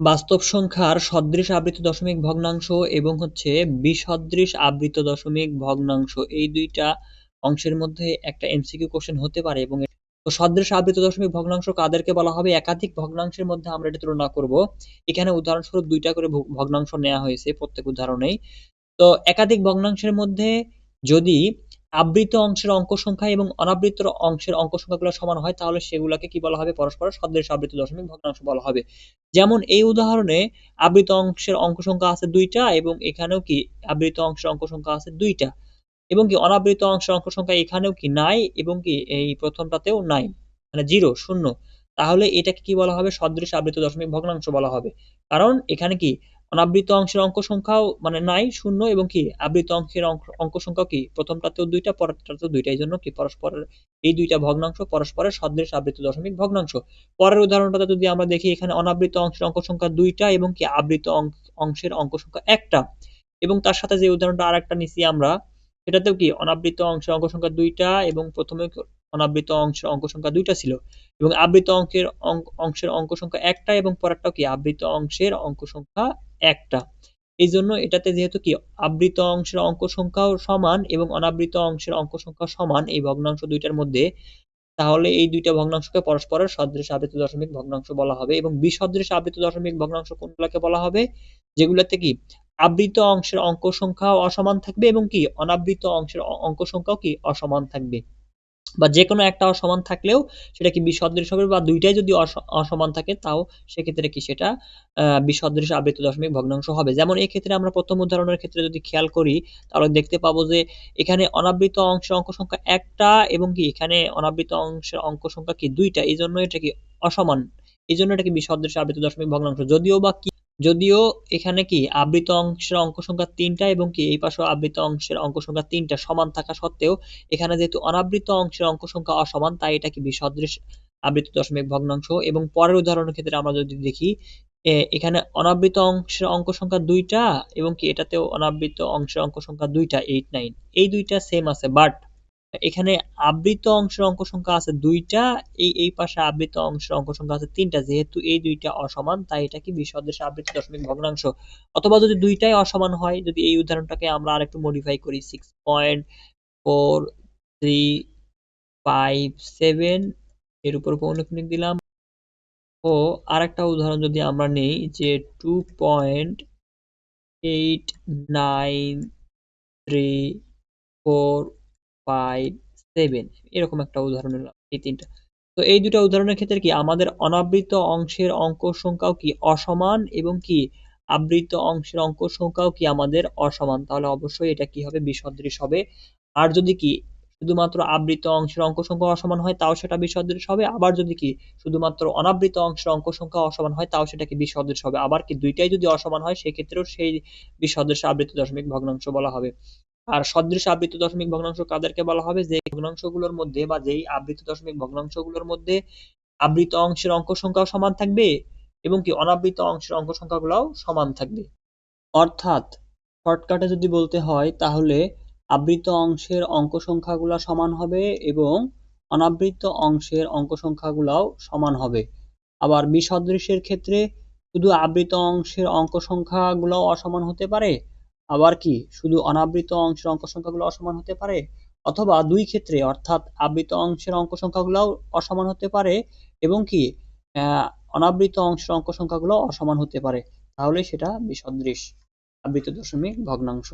বাস্তব সংখ্যার সদৃশ আবৃত দশমিক ভগ্নাংশ এবং হচ্ছে বিসদৃশ আবৃত দশমিক ভগ্নাংশ। এই দুইটা অংশের মধ্যে একটা এমসিকিউ কোশ্চেন হতে পারে এবং তো সদৃশ আবৃত দশমিক ভগ্নাংশ কাদেরকে বলা হবে? একাধিক ভগ্নাংশের মধ্যে আমরা এটা তুলনা করব। এখানে উদাহরণস্বরূপ দুইটা করে ভগ্নাংশ নেওয়া হয়েছে প্রত্যেক উদাহরণেই। তো একাধিক ভগ্নাংশের মধ্যে যদি আবৃত অংশের অঙ্ক সংখ্যা এবং অনাবৃত অংশের অঙ্ক সংখ্যাগুলো সমান হয়, তাহলে সেগুলোকে কি বলা হবে? পরস্পর সদৃশ আবৃত দশমিক ভগ্নাংশ বলা হবে। যেমন এই উদাহরণে আবৃত অংশের অঙ্ক সংখ্যা আছে দুইটা এবং এখানেও কি আবৃত অংশের অঙ্ক সংখ্যা আছে দুইটা। এবং কি অনাবৃত অংশের অঙ্ক সংখ্যা এখানেও কি নাই এবং কি এই প্রথমটাতেও নাই মানে জিরো, শূন্য। তাহলে এটাকে কি বলা হবে? সদৃশ আবৃত দশমিক ভগ্নাংশ বলা হবে। কারণ এখানে কি অনাবৃত অংশের অঙ্ক সংখ্যাও মানে নাই, শূন্য এবং কি? আবৃত অংশের অঙ্ক সংখ্যা কি? প্রথমটাতেও দুইটা, পরেরটাতেও দুইটা এই জন্য কি? পরস্পরের, এই দুইটা ভগ্নাংশ পরস্পরের সদৃশ আবৃত দশমিক ভগ্নাংশ। পরের উদাহরণটাতে যদি আমরা দেখি, এখানে অনাবৃত অংশের অঙ্ক সংখ্যা দুইটা এবং কি? আবৃত অংশের অঙ্ক সংখ্যা একটা। এবং তার সাথে যে উদাহরণটা আর একটা নিছি আমরা সেটাতেও কি অনাবৃত অংশের অঙ্ক সংখ্যা দুইটা এবং প্রথমে অনাবৃত অংশের অঙ্ক সংখ্যা দুইটা ছিল এবং আবৃত অঙ্কের অংশের অঙ্ক সংখ্যা একটা এবং পরেরটাও কি আবৃত অংশের অঙ্ক সংখ্যা একটা। এই জন্য এটাতে যেহেতু কি আবৃত অংশের অঙ্ক সংখ্যাও সমান এবং অনাবৃত অংশের অঙ্ক সংখ্যা সমান এই ভগ্নাংশ দুইটার মধ্যে, তাহলে এই দুইটা ভগ্নাংশকে পরস্পরের সদৃশ আবৃত দশমিক ভগ্নাংশ বলা হবে এবং বিসদৃশ আবৃত দশমিক ভগ্নাংশ কোনগুলোকে বলা হবে? যেগুলোতে কি আবৃত অংশের অঙ্ক সংখ্যাও অসমান থাকবে এবং কি? অনাবৃত অংশের অঙ্ক সংখ্যাও কি? অসমান থাকবে। বা যে কোনো একটা অসমান থাকলেও সেটা কি বিসদৃশ হবে বা দুইটাই যদি অসমান থাকে, তাও সেক্ষেত্রে কি সেটা বিসদৃশ আবৃত দশমিক ভগ্নাংশ হবে। যেমন এই ক্ষেত্রে আমরা প্রথম উদাহরণের ক্ষেত্রে যদি খেয়াল করি, তাহলে দেখতে পাবো যে এখানে অনাবৃত অংশের অঙ্ক সংখ্যা একটা এবং কি এখানে অনাবৃত অংশের অঙ্ক সংখ্যা কি? দুইটা। এই জন্য এটা কি অসমান। এই জন্য এটা কি বিসদৃশ আবৃত দশমিক ভগ্নাংশ। যদিও বা কি যদিও এখানে কি আবৃত অংশের অঙ্ক সংখ্যা তিনটা এবং কি এই পাশে আবৃত অংশের অঙ্ক সংখ্যা তিনটা সমান থাকা সত্ত্বেও এখানে যেহেতু অনাবৃত অংশের অঙ্ক সংখ্যা অসমান, তাই এটা কি বিসদৃশ আবৃত দশমিক ভগ্নাংশ এবং পরের উদাহরণের ক্ষেত্রে আমরা যদি দেখি এখানে অনাবৃত অংশের অঙ্ক সংখ্যা দুইটা এবং কি এটাতেও অনাবৃত অংশের অঙ্ক সংখ্যা দুইটা এইট নাইন এই দুইটা সেম আছে বাট এখানে আবৃত অংশের অঙ্ক সংখ্যা আছে দুইটা, এই এই পাশে আবৃত অংশের অঙ্ক সংখ্যা আছে তিনটা। যেহেতু এই দুইটা অসমান, তাই এটা কি বিসদৃশ আবৃত দশমিক ভগ্নাংশ? অথবা যদি দুইটাই অসমান হয়, যদি এই উদাহরণটাকে আমরা আরেকটু মডিফাই করি six point four three five seven এর উপর পৌনঃপুনিক দিলাম। ও, আরেকটা উদাহরণ যদি আমরা নেই, যে two point eight nine three four five seven এরকম একটা উদাহরণ এই তিনটা। তো এই দুটা উদাহরণের ক্ষেত্রে কি আমাদের অনাবৃত অংশের অঙ্ক সংখ্যাও কি অসমান এবং কি আবৃত অংশের অঙ্ক সংখ্যাও কি আমাদের অসমান? তাহলে অবশ্যই এটা কি হবে? বিসদৃশ হবে। আর যদি কি শুধুমাত্র আবৃত অংশের অঙ্ক সংখ্যা অসমান হয়, তাও সেটা বিসদৃশ হবে। আবার যদি কি শুধুমাত্র অনাবৃত অংশের অঙ্ক সংখ্যা অসমান হয়, তাও সেটা কি বিসদৃশ হবে। আবার কি দুইটাই যদি অসমান হয়, সেক্ষেত্রেও সেই বিসদৃশ আবৃত দশমিক ভগ্নাংশ বলা হবে। আর সদৃশ আবৃত দশমিক ভগ্নাংশ কাদেরকে বলা হবে? যে ভগ্নাংশগুলোর মধ্যে বা যেই আবৃত দশমিক ভগ্নাংশগুলোর মধ্যে আবৃত অংশের অঙ্ক সংখ্যাও সমান থাকবে এবং কি অনাবৃত অংশের অঙ্ক সংখ্যাগুলোও সমান থাকবে। অর্থাৎ শর্টকাটে যদি বলতে হয়, তাহলে আবৃত অংশের অঙ্ক সংখ্যাগুলো সমান হবে এবং অনাবৃত অংশের অঙ্ক সংখ্যাগুলোও সমান হবে। আবার বিসদৃশের ক্ষেত্রে শুধু আবৃত অংশের অঙ্ক সংখ্যাগুলো অসমান হতে পারে আবার কি, শুধু অনাবৃত অংশের অঙ্ক সংখ্যাগুলো অসমান হতে পারে? অথবা দুই ক্ষেত্রে, অর্থাৎ আবৃত অংশের অঙ্ক সংখ্যাগুলোও অসমান হতে পারে এবং কি অনাবৃত অংশের অঙ্ক সংখ্যাগুলো অসমান হতে পারে। তাহলে সেটা বিসদৃশ। আবৃত দশমিক ভগ্নাংশ।